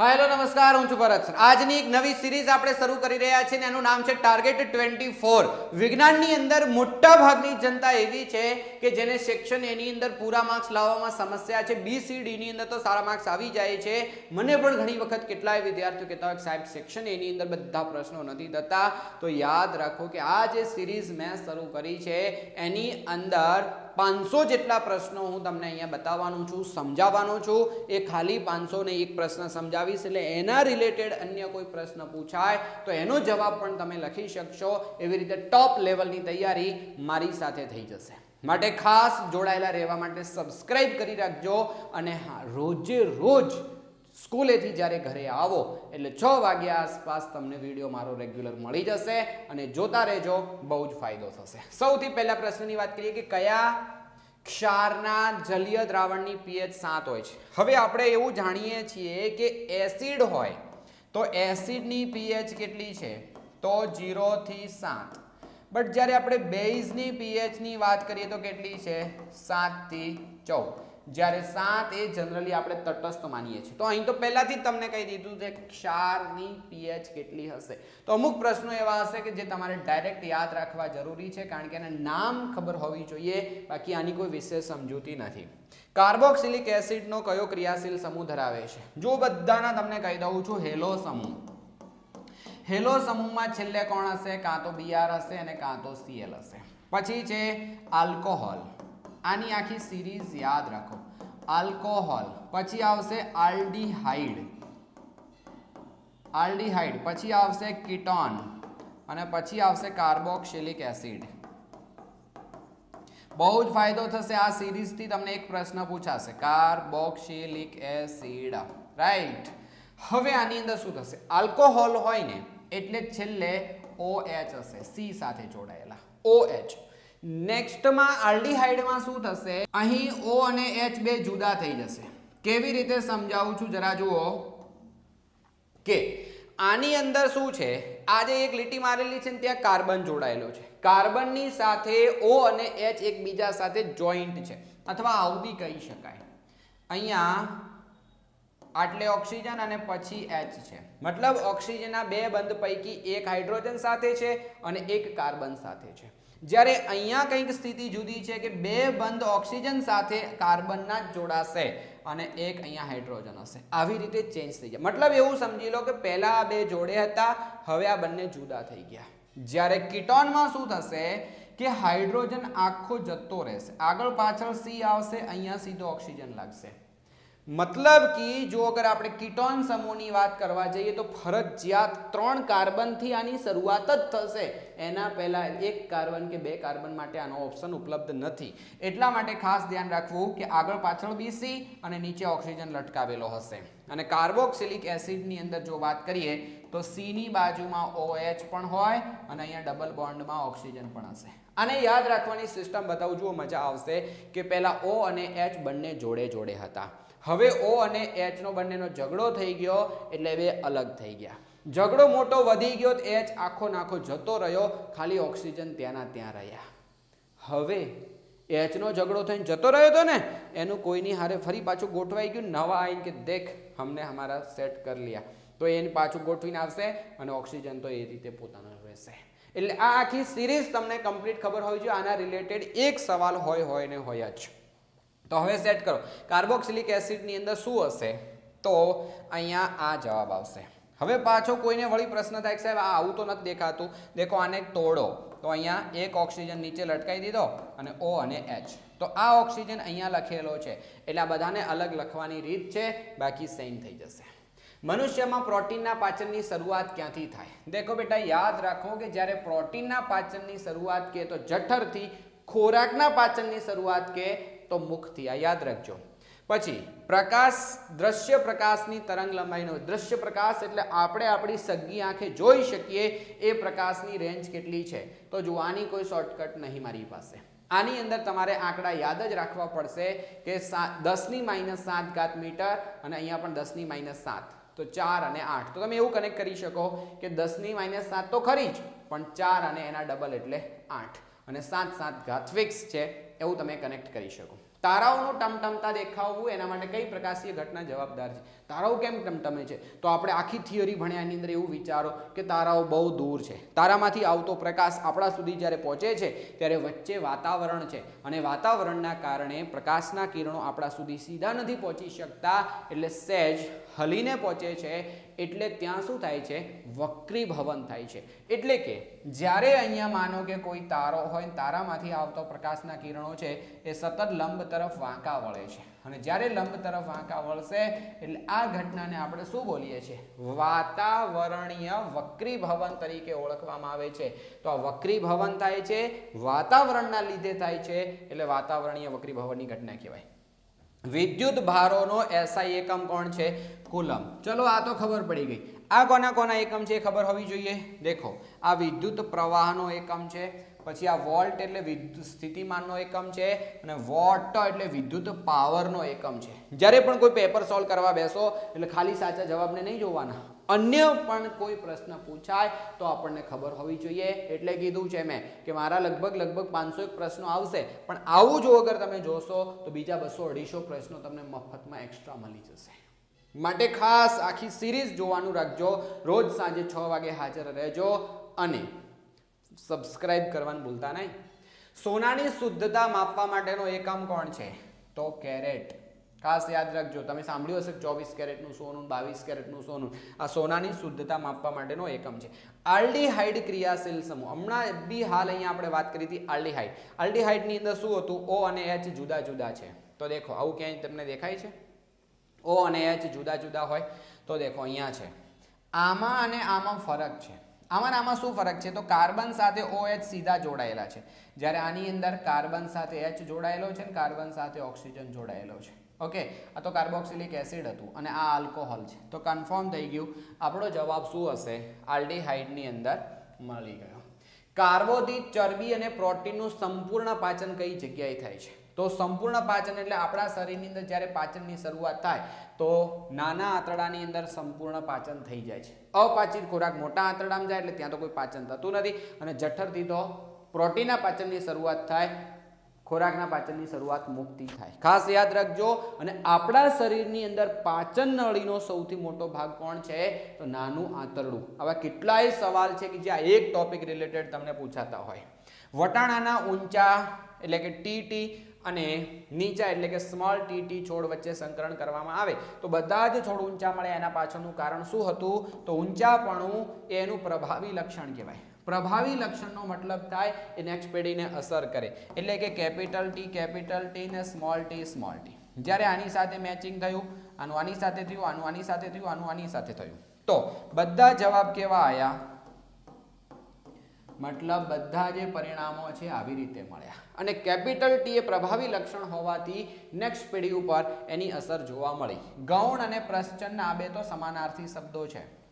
Hello, નમસ્કાર, હું છું ભરત. આજની એક નવી સિરીઝ આપણે શરૂ કરી રહ્યા છીએ એનું નામ છે ટાર્ગેટ ટ્વેન્ટી ફોર વિજ્ઞાનની અંદર મોટા ભાગની જનતા એવી છે કે જેને સેક્શન એની અંદર પૂરા માર્ક્સ લાવવામાં સમસ્યા છે. બી સી અંદર તો સારા માર્ક્સ આવી જાય છે. મને પણ ઘણી વખત કેટલાય વિદ્યાર્થીઓ કહેતા હોય સાહેબ સેક્શન એની અંદર બધા પ્રશ્નો નથી થતા. તો યાદ રાખો કે આ જે સિરીઝ મેં શરૂ કરી છે, એની અંદર પાંચસો જેટલા પ્રશ્નો હું તમને અહીંયા બતાવવાનું છું, સમજાવવાનો છું. એ ખાલી પાંચસો ને એક પ્રશ્ન સમજાવીશ એટલે એના રિલેટેડ અન્ય કોઈ પ્રશ્ન પૂછાય તો એનો જવાબ પણ તમે લખી શકશો. એવી રીતે ટોપ લેવલની તૈયારી મારી સાથે થઈ જશે. માટે ખાસ જોડાયેલા રહેવા માટે સબસ્ક્રાઇબ કરી રાખજો અને હા, રોજે રોજ સ્કૂલેથી જ્યારે ઘરે આવો એટલે છ વાગ્યા આસપાસ તમને વીડિયો મારો રેગ્યુલર મળી જશે અને જોતા રહેજો, બહુ જ ફાયદો થશે. સૌથી પહેલા પ્રશ્નની વાત કરીએ કે કયા ક્ષારના જલીય દ્રાવણની પીએચ સાત હોય છે? હવે આપણે એવું જાણીએ છીએ કે એસિડ હોય તો એસિડની પીએચ કેટલી છે? તો જીરોથી સાત. બટ જ્યારે આપણે બેઝની પીએચની વાત કરીએ તો કેટલી છે? સાતથી ચૌદ. જ્યારે સાત એ જનરલી આપણે તટસ્થ માનીએ છીએ. તો અહીં તો પહેલાથી તમને કહી દીધું છે ક્ષારની પીએચ કેટલી હશે. તો અમુક પ્રશ્નો એવા હશે કે જે તમારે ડાયરેક્ટ યાદ રાખવા જરૂરી છે, કારણ કે એને નામ ખબર હોવી જોઈએ, બાકી આની કોઈ વિશેષ સમજૂતી નથી. કાર્બોક્સિલિક એસિડનો કયો ક્રિયાશીલ સમૂહ ધરાવે છે? જો બધાના તમને કહી દઉં છું, હેલો સમૂહ. હેલો સમૂહમાં છેલ્લે કોણ હશે? કાં તો બીઆર હશે અને કાં તો સીએલ હશે. પછી છે આલ્કોહોલ. આની આખી સિરીઝ યાદ રાખો. આલ્કોહોલ પછી આવશે આલ્ડીહાઇડ આલ્ડીહાઇડ પછી આવશે કિટોન અને પછી આવશે કાર્બોક્સિલિક એસિડ બહુ જ ફાયદો થશે આ સિરીઝથી તમને એક પ્રશ્ન પૂછાશે. કાર્બોક્સિલિક એસિડ રાઈટ હવે આની અંદર શું થશે? આલ્કોહોલ હોય ને, એટલે છેલ્લે OH હશે. સી સાથે જોડાયેલા. OH નેક્સ્ટમાં આલ્ડીહાઇડમાં શું થશે? અહીં ઓ અને એચ બે જુદા થઈ જશે. કેવી રીતે સમજાવું છું? જરા જુઓ. કે આની અંદર શું છે? આજે એક લીટી મારેલી છે ને ત્યાં કાર્બન જોડાયેલો છે. કાર્બનની સાથે ઓ અને એચ એકબીજા સાથે જોઈન્ટ છે. અથવા આવું બી કહી શકાય. અહીંયા આટલે ઓક્સિજન અને પછી એચ છે. મતલબ ઓક્સિજનના બે બંધ પૈકી એક હાઇડ્રોજન સાથે છે અને એક કાર્બન સાથે છે. જ્યારે અહીંયા કંઈક સ્થિતિ જુદી છે કે બે બંધ ઓક્સિજન સાથે કાર્બનના જોડાશે અને એક અહીંયા હાઇડ્રોજન હશે. આવી રીતે ચેન્જ થઈ જાય. મતલબ એવું સમજી લો કે પહેલા આ બે જોડે હતા, હવે આ બંને જુદા થઈ ગયા. જ્યારે કિટોનમાં શું થશે કે હાઇડ્રોજન આખો જતો રહેશે. આગળ પાછળ સી આવશે, અહીંયા સીધો ઓક્સિજન લાગશે. મતલબ કે જો અગર આપણે કીટોન સમૂહની વાત કરવા જઈએ તો ફરજિયાત ત્રણ કાર્બનથી આની શરૂઆત જ થશે. એના પહેલાં એક કાર્બન કે બે કાર્બન માટે આનો ઓપ્શન ઉપલબ્ધ નથી. એટલા માટે ખાસ ધ્યાન રાખવું કે આગળ પાછળ બીસી અને નીચે ઓક્સિજન લટકાવેલો હશે. અને કાર્બોક્સિલિક એસિડની અંદર જો વાત કરીએ તો સીની બાજુમાં ઓએચ પણ હોય અને અહીંયા ડબલ બોન્ડમાં ઓક્સિજન પણ હશે. આને યાદ રાખવાની સિસ્ટમ બતાવું, જુઓ મજા આવશે કે પહેલાં ઓ અને એચ બંને જોડે જોડે હતા. હવે ઓ અને એચનો બંનેનો ઝઘડો થઈ ગયો એટલે બે અલગ થઈ ગયા. ઝઘડો મોટો વધી ગયો તો એચ આખો નાખો જતો રહ્યો, ખાલી ઓક્સિજન ત્યાંના ત્યાં રહ્યા. હવે એચનો ઝઘડો થઈને જતો રહ્યો હતો ને, એનું કોઈની હારે ફરી પાછું ગોઠવાઈ ગયું, નવા આવીને કે દેખ, હમને અમારા સેટ કરી લ્યા. તો એને પાછું ગોઠવીને આવશે અને ઓક્સિજન તો એ રીતે પોતાનો રહેશે. એટલે આ આખી સિરીઝ તમને કમ્પ્લીટ ખબર હોવી જોઈએ, આના રિલેટેડ એક સવાલ હોય હોય ને હોય જ. તો હવે સેટ કરો. કાર્બોક્સિલિક એસિડની અંદર શું હશે? તો અહીંયા આ જવાબ આવશે. હવે પાછો કોઈને વળી પ્રશ્ન થાય સાહેબ, આ આવું તો નથી દેખાતું. દેખો, આને તોડો. તો અહીંયા એક ઓક્સિજન નીચે લટકાઈ દીધો અને ઓ અને એચ તો આ ઓક્સિજન અહીંયા લખેલો છે. એટલે આ બધાને અલગ લખવાની રીત છે. બાકી સેમ થઈ જશે. મનુષ્યમાં પ્રોટીનના પાચનની શરૂઆત ક્યાંથી થાય? દેખો બેટા, યાદ રાખો કે જ્યારે પ્રોટીનના પાચનની શરૂઆત કે તો જઠરથી ખોરાકના પાચનની શરૂઆત કે તો મુખથી. આ યાદ રાખજો. પછી, પ્રકાશ, દ્રશ્ય પ્રકાશની તરંગ લંબાઈનો. દ્રશ્ય પ્રકાશ એટલે આપણે આપણી સગી આંખે જોઈ શકીએ એ પ્રકાશની રેન્જ કેટલી છે. તો જોવાની કોઈ શોર્ટકટ નહીં મારી પાસે. આની અંદર તમારે આંકડા યાદ જ રાખવા પડશે કે દસની માઇનસ સાત ઘાત મીટર અને અહીંયા પણ દસની માઇનસ સાત. તો ચાર અને આઠ. તો તમે એવું કનેક્ટ કરી શકો કે દસની માઇનસ સાત તો ખરી જ, પણ ચાર અને એના ડબલ એટલે આઠ. અને સાત સાત ઘાત છે, એવું તમે કનેક્ટ કરી શકો. તારાઓનું ટમટમતા દેખાવવું એના માટે કઈ પ્રકાશીય ઘટના જવાબદાર છે? તારાઓ કેમ ટમટમે છે? તો આપણે આખી થિયરી ભણ્યાની અંદર એવું વિચારો કે તારાઓ બહુ દૂર છે. તારામાંથી આવતો પ્રકાશ આપણા સુધી જ્યારે પહોંચે છે, ત્યારે વચ્ચે વાતાવરણ છે. અને વાતાવરણના કારણે પ્રકાશના કિરણો આપણા સુધી સીધા નથી પહોંચી શકતા. એટલે સહેજ હલીને પહોંચે છે. એટલે ત્યાં શું થાય છે? વક્રીભવન થાય છે. એટલે કે જ્યારે અહીંયા માનો કે કોઈ તારો હોય તારામાંથી આવતો પ્રકાશના કિરણો છે, એ સતત લંબ તરફ વાંકા વળે છે. અને જ્યારે લંબ તરફ આંકા વળશે, એટલે આ ઘટનાને આપણે શું બોલીએ છીએ? વાતાવરણીય વક્રીભવન તરીકે ઓળખવામાં આવે છે. તો આ વક્રીભવન થાય છે, વાતાવરણના લીધે થાય છે, એટલે વાતાવરણીય વક્રીભવનની ઘટના કહેવાય. વિદ્યુત ભારોનો એસઆઈ એકમ કોણ છે? કુલમ. ચલો, આ તો ખબર પડી ગઈ. આ કોના કોના એકમ છે ખબર હોવી જોઈએ? દેખો, આ વિદ્યુત પ્રવાહનો એકમ છે પછી આ વોલ્ટ એટલે વિદ્યુત સ્થિતિમાનનો એકમ છે અને વોટ એટલે વિદ્યુત પાવરનો એકમ છે. જ્યારે પણ કોઈ પેપર સોલ્વ કરવા બેસો, એટલે ખાલી સાચા જવાબને નહીં જોવાના. અન્ય પણ કોઈ પ્રશ્ન પૂછાય, તો આપણને ખબર હોવી જોઈએ. એટલે કીધું છે મેં કે મારા લગભગ લગભગ પાંચસો એક પ્રશ્નો આવશે. પણ આવું જો અગર તમે જોશો, તો બીજા બસો અઢીસો પ્રશ્નો તમને મફતમાં એક્સ્ટ્રા મળી જશે. માટે ખાસ આખી સિરીઝ જોવાનું રાખજો. રોજ સાંજે છ વાગે હાજર રહેજો અને સબસ્ક્રાઇબ કરવાનું ભૂલતા નહીં. સોનાની શુદ્ધતા માપવા માટેનો એકમ કોણ છે? તો કેરેટ. ખાસ યાદ રાખજો, તમે સાંભળ્યું હશે ચોવીસ કેરેટનું સોનું, બાવીસ કેરેટનું સોનું, આ સોનાની શુદ્ધતા માપવા માટેનો એકમ છે. આલ્ડીહાઇડ ક્રિયાશીલ સમૂહ. હમણાં બી હાલ અહીંયા આપણે વાત કરી હતી આલ્ડીહાઇડ. આલ્ડીહાઇડની અંદર શું હતું? ઓ અને એચ જુદા જુદા છે. તો દેખો, આવું ક્યાંય તમને દેખાય છે? ઓ અને એચ જુદા જુદા હોય, તો દેખો, અહીંયા છે. આમાં અને આમાં ફરક છે. આમાં આમાં શું ફરક છે? તો કાર્બન સાથે OH સીધા જોડાયેલા છે. જ્યારે આની અંદર કાર્બન સાથે H જોડાયેલો છે ને કાર્બન સાથે ઓક્સિજન જોડાયેલો છે. ઓકે આ તો કાર્બોક્સિલિક એસિડ હતું અને આ આલ્કોહોલ છે. તો કન્ફર્મ થઈ ગયું. આપણો જવાબ શું હશે? આલ્ડીહાઇડની અંદર મળી ગયો. કાર્બોદિત ચરબી અને પ્રોટીનનું સંપૂર્ણ પાચન કઈ જગ્યાએ થાય છે? તો સંપૂર્ણ પાચન એટલે આપણા શરીરની અંદર જ્યારે પાચનની શરૂઆત થાય તો નાના આંતરડાની અંદર સંપૂર્ણ પાચન થઈ જાય છે. અપાચિત ખોરાક મોટા આંતરડામાં જાય એટલે ત્યાં તો કોઈ પાચન થતું નથી. અને જઠરથી તો પ્રોટીનના પાચનની શરૂઆત થાય, ખોરાકના પાચનની શરૂઆત મુક્તિ થાય. ખાસ યાદ રાખજો, અને આપણા શરીરની અંદર પાચન નળીનો સૌથી મોટો ભાગ કોણ છે? તો નાનું આંતરડું. આવા કેટલાય સવાલ છે કે જ્યાં એક ટોપિક રિલેટેડ તમને પૂછાતા હોય. વટાણાના ઊંચા એટલે કે ટીટી અને નીચા એટલે કે સ્મોલ ટીટી છોડ વચ્ચે સંકરણ કરવામાં આવે. તો બધા જ છોડ ઊંચા મળે, એના પાછળનું કારણ શું હતું? તો ઊંચાપણું એનું પ્રભાવી લક્ષણ કહેવાય. પ્રભાવી લક્ષણનો મતલબ થાય એ નેક્સ્ટ પેઢીને અસર કરે. એટલે કે કેપિટલ ટી કેપિટલ ટી ને સ્મોલ ટી સ્મોલ ટી જ્યારે આની સાથે મેચિંગ થયું, આનું આની સાથે થયું, આનું આની સાથે થયું, આનું આની સાથે થયું. તો બધા જવાબ કેવા આવ્યા મતલબ બધા જે પરિણામો છે આવી રીતે મળ્યા. અને કેપિટલ ટી એ પ્રભાવી લક્ષણ હોવાથી નેક્સ્ટ પેઢી ઉપર એની અસર જોવા મળી. ગૌણ અને પ્રશ્ચન આ બે તો સમાનાર્થી શબ્દો છે.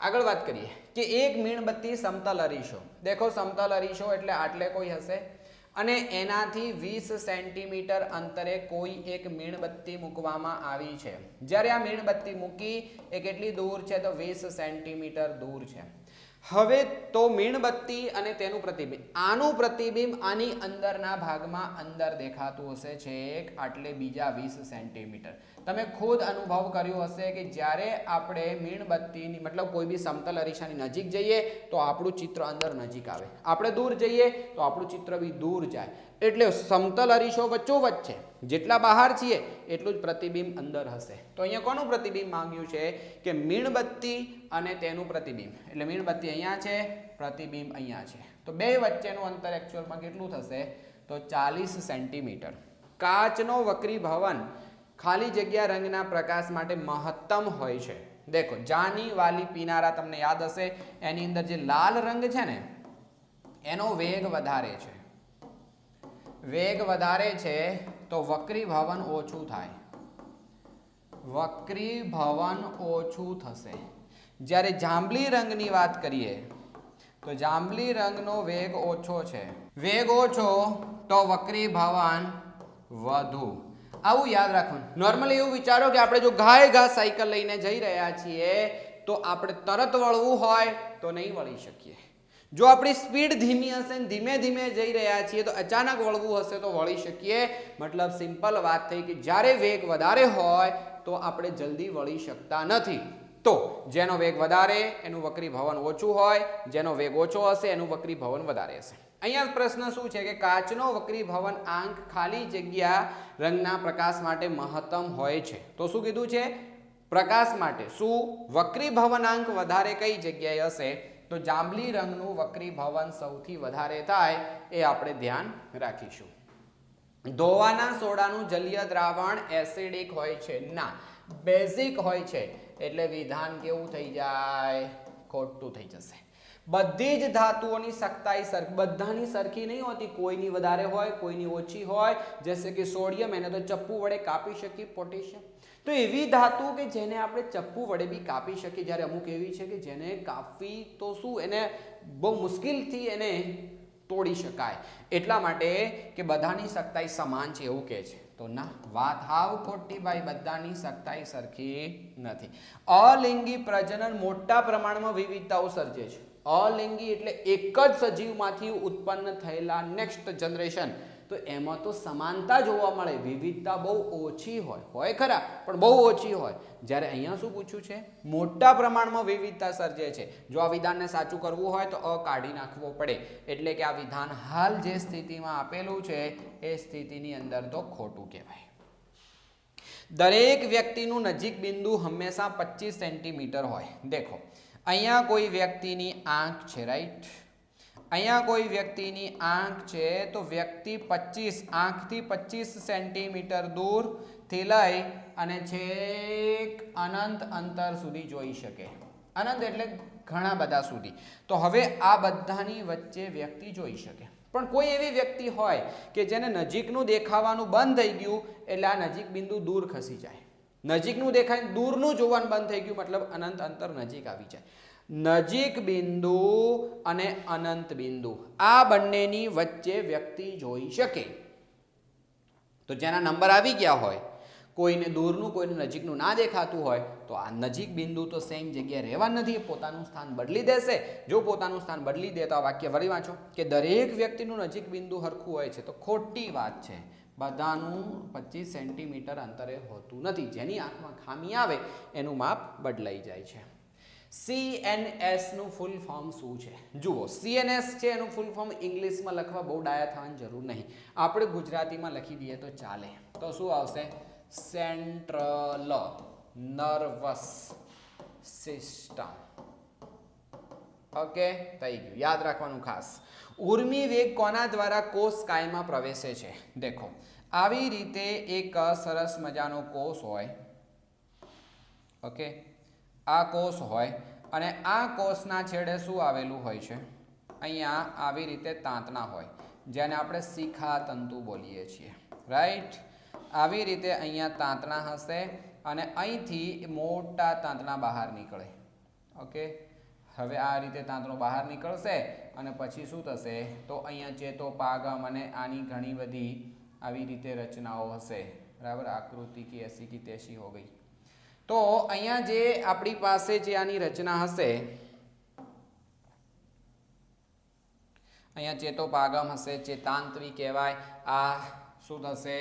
આગળ વાત કરીએ કે એક મીણબત્તી સમતલ અરીશો દેખો સમતલ અરીશો એટલે આટલે કોઈ હશે? અને એનાથી વીસ સેન્ટીમીટર અંતરે કોઈ એક મીણબત્તી મૂકવામાં આવી છે. જ્યારે આ મીણબત્તી મૂકી એ કેટલી દૂર છે? તો વીસ સેન્ટીમીટર દૂર છે. હવે તો મીણબત્તી અને તેનું પ્રતિબિંબ. આનું પ્રતિબિંબ આની અંદરના ભાગમાં અંદર દેખાતું હશે. છેક, આટલે બીજા વીસ સેન્ટીમીટર. તમે ખુદ અનુભવ કર્યો હશે કે જ્યારે આપણે મીણબત્તીની, મતલબ કોઈ બી સમતલ અરીસાની નજીક જઈએ, તો આપણું ચિત્ર અંદર નજીક આવે. આપણે દૂર જઈએ, તો આપણું ચિત્ર બી દૂર જાય. એટલે સમતલ અરીસો વચ્ચોવચ્ચ છે. જેટલા બહાર છીએ, એટલું જ પ્રતિબિંબ અંદર હશે. તો અહીંયા કોનું પ્રતિબિંબ માંગ્યું છે? કે મીણબત્તી અને તેનું પ્રતિબિંબ. એટલે મીણબત્તી અહીંયા છે, પ્રતિબિંબ અહીંયા છે. તો બે વચ્ચેનું અંતર એકચ્યુઅલમાં કેટલું થશે? તો ચાલીસ સેન્ટીમીટર. કાચનો વક્રી ભવન ખાલી જગ્યા રંગના પ્રકાશ માટે મહત્તમ હોય છે. દેખો, જાની વાલી પીનારા તમને યાદ હશે, એની અંદર જે લાલ રંગ છે ને, એનો વેગ વધારે છે. વેગ વધારે છે તો વક્રી ભવન ઓછું થાય. વક્રી ભવન ઓછું થશે. જ્યારે જાંબલી રંગની વાત કરીએ, તો જાંબલી રંગનો વેગ ઓછો છે. વેગ ઓછો તો વક્રી ભવન વધુ. આવું યાદ રાખવાનું. નોર્મલી એવું વિચારો કે આપણે જો ઘાય ઘા સાયકલ લઈને જઈ રહ્યા છીએ, તો આપણે તરત વળવું હોય તો નહીં વળી શકીએ. જો આપણી સ્પીડ ધીમી હશે ને ધીમે ધીમે જઈ રહ્યા છીએ, તો અચાનક વળવું હશે તો વળી શકીએ. મતલબ સિમ્પલ વાત થઈ કે જ્યારે વેગ વધારે હોય, તો આપણે જલ્દી વળી શકતા નથી. તો જેનો વેગ વધારે, એનું વક્રી ભવન ઓછું હોય, જેનો વેગ ઓછો હશે, એનું વક્રી ભવન વધારે હશે. અહીંયા પ્રશ્ન શું છે કે કાચનો વક્રી ભવન આંક ખાલી જગ્યા રંગના પ્રકાશ માટે મહત્તમ હોય છે? તો શું કીધું છે? પ્રકાશ માટે. શું? વક્રી ભવનાંક વધારે કઈ જગ્યાએ હશે? તો જાંબલી રંગનું વક્રી ભવન સૌથી વધારે થાય એ આપણે ધ્યાન રાખીશું. ધોવાના સોડાનું જલીય દ્રાવણ એસિડિક હોય છે. ના, બેઝિક હોય છે. એટલે વિધાન કેવું થઈ જાય? ખોટું થઈ જશે. બધી જ ધાતુઓની સખ્તાઈ સર, બધાની સરખી નહીં હોતી. કોઈની વધારે હોય, કોઈની ઓછી હોય. જેસે કે સોડિયમ, એને તો ચપ્પુ વડે કાપી શકીએ, પોટેશિયમ. તો એવી ધાતુ કે જેને આપણે ચપ્પુ વડે બી કાપી શકીએ. જ્યારે અમુક એવી છે કે જેને કાપવી તો શું? એને બહુ મુશ્કેલથી એને તોડી શકાય. એટલા માટે કે બધાની સખ્તાઈ સમાન છે એવું કહે છે. તો ના, વાત હાવ ખોટી ભાઈ, બધાની સખ્તાઈ સરખી નથી. અલિંગી પ્રજનન મોટા પ્રમાણમાં વિવિધતાઓ સર્જે છે. અલિંગી એટલે એક જ સજીવમાંથી ઉત્પન્ન થયેલા નેક્સ્ટ જનરેશન તો એમાં તો સમાનતા જોવા મળે. વિવિધતા બહુ ઓછી હોય. હોય ખરા, પણ બહુ ઓછી હોય. જ્યારે અહીંયા શું પૂછ્યું છે? મોટા પ્રમાણમાં વિવિધતા સર્જે છે. જો આ વિધાનને સાચું કરવું હોય તો અ કાઢી નાખવો પડે. એટલે કે આ વિધાન હાલ જે સ્થિતિમાં આપેલું છે, એ સ્થિતિની અંદર તો ખોટું કહેવાય. દરેક વ્યક્તિનું નજીક બિંદુ હંમેશા પચીસ સેન્ટીમીટર હોય. દેખો, અહીંયા કોઈ વ્યક્તિની આંખ છે રાઈટ અહીંયા કોઈ વ્યક્તિની આંખ છે તો વ્યક્તિ પચીસ આંખથી પચીસ સેન્ટીમીટર દૂરથી લઈ અને છેક અનંત અંતર સુધી જોઈ શકે. અનંત એટલે ઘણા બધા સુધી. તો હવે આ બધાની વચ્ચે વ્યક્તિ જોઈ શકે. પણ કોઈ એવી વ્યક્તિ હોય કે જેને નજીકનું દેખાવાનું બંધ થઈ ગયું એટલે આ નજીક બિંદુ દૂર ખસી જાય. નજીકનું દેખાય દૂરનું જોવાનું બંધ થઈ ગયું, મતલબ અનંત અંતર નજીક આવી જાય. નજીક બિંદુ અને અનંત બિંદુ. આ બંનેની વચ્ચે વ્યક્તિ જોઈ શકે. તો જેના નંબર આવી ગયા હોય, કોઈને દૂરનું, કોઈને નજીકનું ના દેખાતું હોય, તો આ નજીક બિંદુ તો સેમ જગ્યાએ રહેવા નથી, પોતાનું સ્થાન બદલી દેશે. જો પોતાનું સ્થાન બદલી દે તો આ વાક્ય વળી વાંચો, કે દરેક વ્યક્તિનું નજીક બિંદુ હરખું હોય છે, તો ખોટી વાત છે. બધાનું પચીસ સેન્ટીમીટર અંતરે હોતું નથી. જેની આંખમાં ખામી આવે, એનું માપ બદલાઈ જાય છે. CNS નું ફૂલ ફોર્મ શું છે? જુઓ CNS છે એનું ફૂલ ફોર્મ ઇંગ્લિશમાં લખવા બહુ ડાયા થવાની જરૂર નહીં. આપણે ગુજરાતીમાં લખી દઈએ તો ચાલે. તો શું આવશે? સેન્ટ્રલ નર્વસ સિસ્ટમ ઓકે થઈ ગયું. યાદ રાખવાનું ખાસ. ઉર્મી વેગ કોના દ્વારા કોષ કાયમાં પ્રવેશે છે? દેખો, આવી રીતે એક સરસ મજાનો કોષ હોય. ઓકે આ કોષ હોય અને આ કોષના છેડે શું આવેલું હોય છે? અહીંયા આવી રીતે તાંતણા હોય, જેને આપણે શિખા તંતુ બોલીએ છીએ. રાઈટ આવી રીતે અહીંયા તાંતણા હશે અને અહીંથી મોટા તાંતણા બહાર નીકળે. ઓકે હવે આ રીતે તાંતણો બહાર નીકળશે અને પછી શું થશે? તો અહીંયા ચેતોપાગમ અને આની ઘણી બધી આવી રીતે રચનાઓ હશે. બરાબર? આકૃતિ કે એસી કી તેસી હો ગઈ. તો અહીંયા જે આપણી પાસે જે આની રચના હશે, અહીંયા ચેતોપાગમ હશે ચેતાંત્રી કહેવાય, આ શું થશે?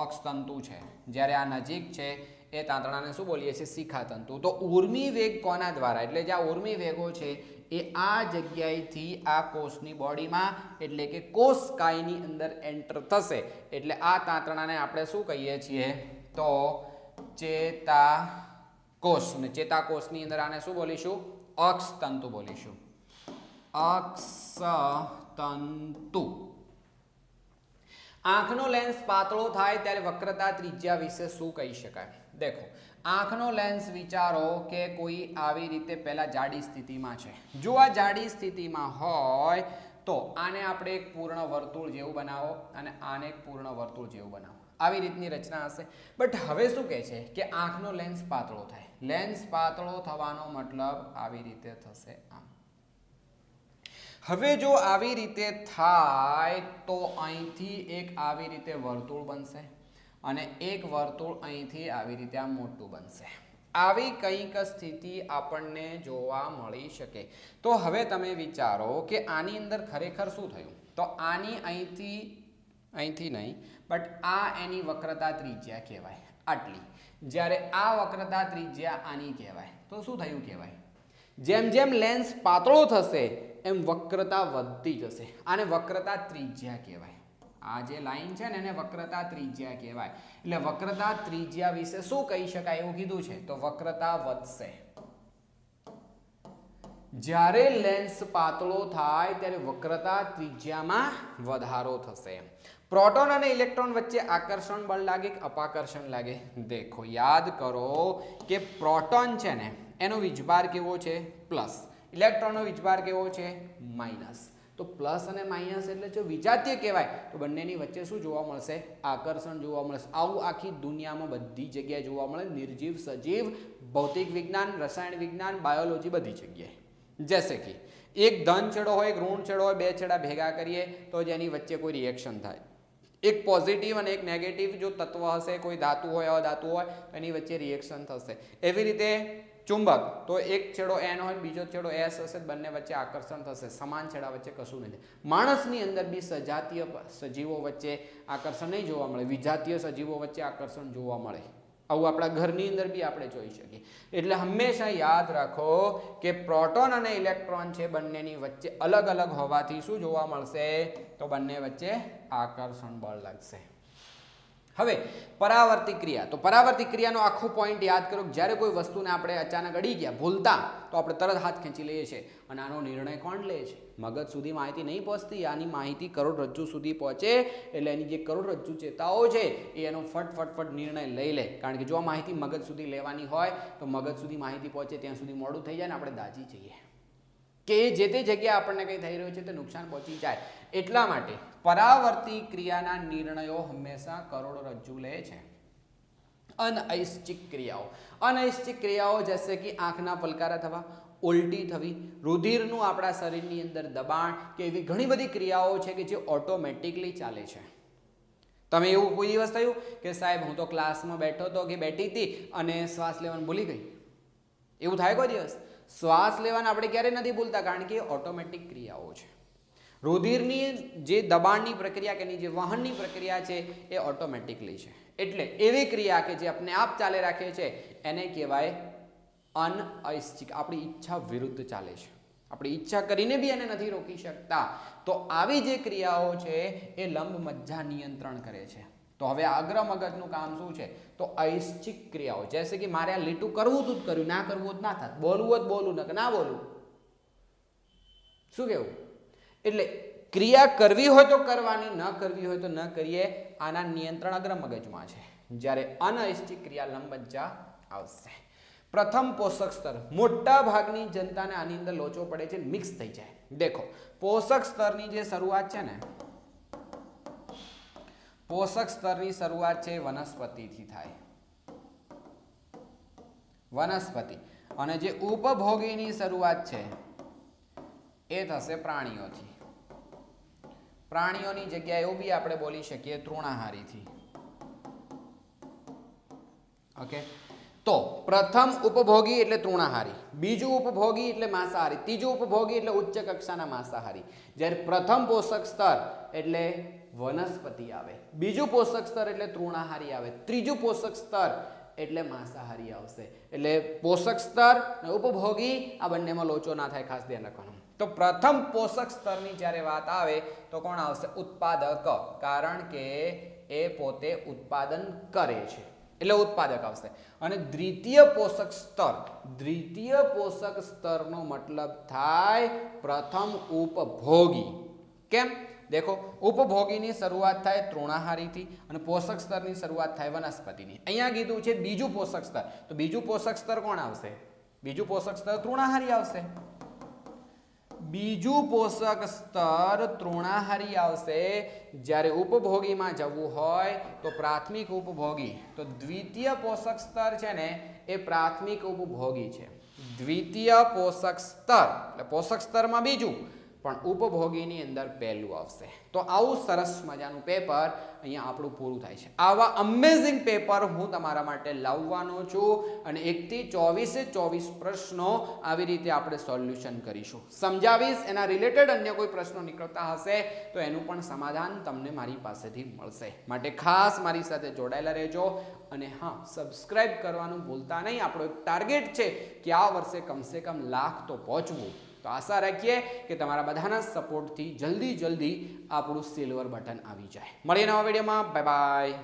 અક્ષતંતુ છે. જ્યારે આ નજીક છે, એ તાંતણાને શું બોલીએ છીએ? શિખાતંતુ. તો ઉર્મી વેગ કોના દ્વારા? એટલે જે આ ઉર્મી વેગો છે, એ આ જગ્યાએથી આ કોષની બોડીમાં, એટલે કે કોષ કાયની અંદર એન્ટર થશે. એટલે આ તાંતણાને આપણે શું કહીએ છીએ? તો ચેતાકોષ. અને ચેતાકોષની અંદર આને શું બોલીશું? અક્ષ તંતુ બોલીશું. અક્ષ તંતુ આંખનો લેન્સ પાતળો થાય ત્યારે વક્રતા ત્રિજ્યા વિશે શું કહી શકાય? દેખો, આંખનો લેન્સ વિચારો કે કોઈ આવી રીતે પહેલા જાડી સ્થિતિમાં છે. જો આ જાડી સ્થિતિમાં હોય તો આને આપણે એક પૂર્ણ વર્તુળ જેવું બનાવો અને આને એક પૂર્ણ વર્તુળ જેવું બનાવો. આવી રીતની રચના હશે. બટ હવે શું કહે છે કે આંખનો લેન્સ પાતળો થાય. લેન્સ પાતળો થવાનો મતલબ આવી રીતે થશે આમ. હવે જો આવી રીતે થાય તો અહીંથી એક આવી રીતે વર્તુળ બનશે અને એક વર્તુળ અહીંથી આવી રીતે આમ મોટું બનશે. આવી કંઈક સ્થિતિ આપણને જોવા મળી શકે. તો હવે તમે વિચારો કે આની અંદર ખરેખર શું થયું? તો આની અહીંથી અહીંથી નહીં બટ આ એની વક્રતા ત્રિજ્યા કહેવાય, આટલી. જ્યારે આ વક્રતા ત્રિજ્યા આની કહેવાય, તો શું થયું કહેવાય? જેમ જેમ લેન્સ પાતળો થશે, એમ વક્રતા વધતી જશે. આને વક્રતા ત્રિજ્યા કહેવાય. આ જે લાઈન છે ને, એને વક્રતા ત્રિજ્યા કહેવાય. એટલે વક્રતા ત્રિજ્યા વિશે શું કહી શકાય એવું કીધું છે? તો વક્રતા વધશે. જ્યારે લેન્સ પાતળો થાય, ત્યારે વક્રતા ત્રિજ્યામાં વધારો થશે. પ્રોટોન અને ઇલેક્ટ્રોન વચ્ચે આકર્ષણ બળ લાગે કે અપાકર્ષણ લાગે? દેખો, યાદ કરો કે પ્રોટોન છે ને, એનો વીજભાર કેવો છે? પ્લસ. ઇલેક્ટ્રોનનો વીજભાર કેવો છે? માઇનસ. તો પ્લસ અને માઇનસ એટલે જો વિજાતીય કહેવાય, તો બંનેની વચ્ચે શું જોવા મળશે? આકર્ષણ જોવા મળશે. આવું આખી દુનિયામાં બધી જગ્યાએ જોવા મળે. નિર્જીવ, સજીવ, ભૌતિક વિજ્ઞાન, રસાયણ વિજ્ઞાન, બાયોલોજી બધી જગ્યાએ. જૈસે કે એક ધન છેડો હોય, એક ઋણ છેડો હોય, બે છેડા ભેગા કરીએ તો જ એની વચ્ચે કોઈ રિએક્શન થાય. એક પોઝિટિવ અને એક નેગેટિવ જો તત્વ હશે, કોઈ ધાતુ હોય, અધાતુ હોય એની વચ્ચે રિએક્શન થશે. એવી રીતે ચુંબક, તો એક છેડો એન હોય, બીજો છેડો એસ હશે, બંને વચ્ચે આકર્ષણ થશે. સમાન છેડા વચ્ચે કશું નથી માણસની અંદર બી સજાતીય સજીવો વચ્ચે આકર્ષણ નહીં જોવા મળે. વિજાતીય સજીવો વચ્ચે આકર્ષણ જોવા મળે. આવું આપણા ઘરની અંદર બી આપણે જોઈ શકીએ. એટલે હંમેશા યાદ રાખો કે પ્રોટોન અને ઇલેક્ટ્રોન છે બંનેની વચ્ચે અલગ અલગ હોવાથી શું જોવા મળશે? તો બંને વચ્ચે આકર્ષણ બળ લાગશે. હવે, પરાવર્તિક ક્રિયા. તો પરાવર્તી ક્રિયાનો આખો પોઈન્ટ યાદ કરો જ્યારે કોઈ વસ્તુને આપણે અચાનક અડી ગયા, ભૂલતા, તો આપણે તરત હાથ ખેંચી લઈએ છીએ અને આનો નિર્ણય કોણ લે છે? મગજ સુધી માહિતી નહીં પહોંચતી, આની માહિતી કરોડરજ્જુ સુધી પહોંચે, એટલે એની જે કરોડરજ્જુ ચેતાઓ છે, એ એનો ફટ ફટ ફટ નિર્ણય લઈ લે. કારણ કે જો આ માહિતી મગજ સુધી લેવાની હોય, તો મગજ સુધી માહિતી પહોંચે, ત્યાં સુધી મોડું થઈ જાય ને આપણે દાજી જઈએ. કે જે તે જગ્યાએ આપણને કંઈ થઈ રહ્યું છે તે નુકસાન પહોંચી જાય એટલા માટે પરાવર્તી ક્રિયાના નિર્ણયો હંમેશા કરોડરજ્જુ લે છે. અનૈચ્છિક ક્રિયાઓ. અનૈચ્છિક ક્રિયાઓ જૈસે કે આંખના પલકારા થવા, ઉલટી થવી, રુધિરનું આપણા શરીરની અંદર દબાણ કે એવી ઘણી બધી ક્રિયાઓ છે કે જે ઓટોમેટિકલી ચાલે છે. તમે એવું કોઈ દિવસ થયું કે સાહેબ હું તો ક્લાસમાં બેઠો હતો કે બેઠી હતી અને શ્વાસ લેવાનું ભૂલી ગઈ? એવું થાય કોઈ દિવસ? શ્વાસ લેવાના આપણે ક્યારે નથી ભૂલતા, કારણ કે ઓટોમેટિક ક્રિયાઓ છે. રુધિરની જે દબાણની પ્રક્રિયા કે એની જે વહનની પ્રક્રિયા છે, એ ઓટોમેટિકલી છે. એટલે એવી ક્રિયા કે જે આપણે આપ ચાલે રાખે છે, એને કહેવાય અનઐચ્છિક આપણી ઈચ્છા વિરુદ્ધ ચાલે છે. આપણી ઈચ્છા કરીને બી એને નથી રોકી શકતા. તો આવી જે ક્રિયાઓ છે, એ લંબ મજ્જા નિયંત્રણ કરે છે. તો હવે અગ્ર મગજનું કામ શું છે? તો ઐચ્છિક ક્રિયાઓ. જેસે કે મારે આ લીટું કરવું હતું જ કર્યું, ના કરવું જ ના થાત. બોલવું જ બોલું ન ના બોલવું. શું કેવું? એટલે ક્રિયા કરવી હોય તો કરવાની, ન કરવી હોય તો ન કરીએ. આના નિયંત્રણ અગ્ર મગજમાં છે. જ્યારે અનૈચ્છિક ક્રિયા લંબજ્જા આવશે. પ્રથમ પોષક સ્તર. મોટા ભાગની જનતાને આની અંદર લોચો પડે છે મિક્સ થઈ જાય. દેખો, પોષક સ્તરની જે શરૂઆત છે ને પોષક સ્તરની શરૂઆત છે વનસ્પતિથી થાય. વનસ્પતિ. અને જે ઉપભોગીની શરૂઆત છે, એ થશે પ્રાણીઓથી. પ્રાણીઓની જગ્યાએ એવું બી આપણે બોલી શકીએ તૃણાહારીથી. ઓકે? તો પ્રથમ ઉપભોગી એટલે તૃણાહારી. બીજું ઉપભોગી એટલે માંસાહારી. ત્રીજું ઉપભોગી એટલે ઉચ્ચ કક્ષાના માંસાહારી. જ્યારે પ્રથમ પોષક સ્તર એટલે વનસ્પતિ આવે. બીજું પોષક સ્તર એટલે તૃણાહારી આવે. ત્રીજું પોષક સ્તર એટલે માંસાહારી આવશે. એટલે પોષક સ્તર અને ઉપભોગી આ બંનેમાં લોચો ના થાય, ખાસ ધ્યાન રાખવાનું. તો પ્રથમ પોષક સ્તરની જ્યારે વાત આવે, તો કોણ આવશે? ઉત્પાદક. કારણ કે એ પોતે ઉત્પાદન કરે છે. એટલે ઉત્પાદક આવશે. અને દ્વિતીય પોષક સ્તર, દ્વિતીય પોષક સ્તરનો મતલબ થાય પ્રથમ ઉપભોગી. કેમ? દેખો, ઉપભોગીની શરૂઆત થાય તૃણાહારીથી અને પોષક સ્તરની શરૂઆત થાય વનસ્પતિની. અહીંયા કીધું છે બીજું પોષક સ્તર. તો બીજું પોષક સ્તર કોણ આવશે? બીજું પોષક સ્તર તૃણાહારી આવશે. બીજું પોષક સ્તર તૃણાહારી આવશે. જ્યારે ઉપભોગીમાં જવું હોય તો પ્રાથમિક ઉપભોગી. તો દ્વિતીય પોષક સ્તર છે ને, એ પ્રાથમિક ઉપભોગી છે. દ્વિતીય પોષક સ્તર. એટલે પોષક સ્તરમાં બીજું. પણ ઉપભોગીની અંદર પહેલું આવશે. તો આવું સરસ મજાનું પેપર અહીંયા આપણું પૂરું થાય છે. આવા અમેઝિંગ પેપર હું તમારા માટે લાવવાનો છું અને એકથી ચોવીસે ચોવીસ પ્રશ્નો આવી રીતે આપણે સોલ્યુશન કરીશું. સમજાવીશ, એના રિલેટેડ અન્ય કોઈ પ્રશ્નો નીકળતા હશે તો એનું પણ સમાધાન તમને મારી પાસેથી મળશે. માટે ખાસ મારી સાથે જોડાયેલા રહેજો અને હા સબસ્ક્રાઈબ કરવાનું ભૂલતા નહીં. આપણો એક ટાર્ગેટ છે કે આ વર્ષે કમસે કમ લાખ તો પહોંચવું. તો આશા રાખીએ કે તમારા બધાના સપોર્ટથી જલ્દી જલ્દી આપણું સિલ્વર બટન આવી જાય. મળીએ નવા વિડીયોમાં બાય બાય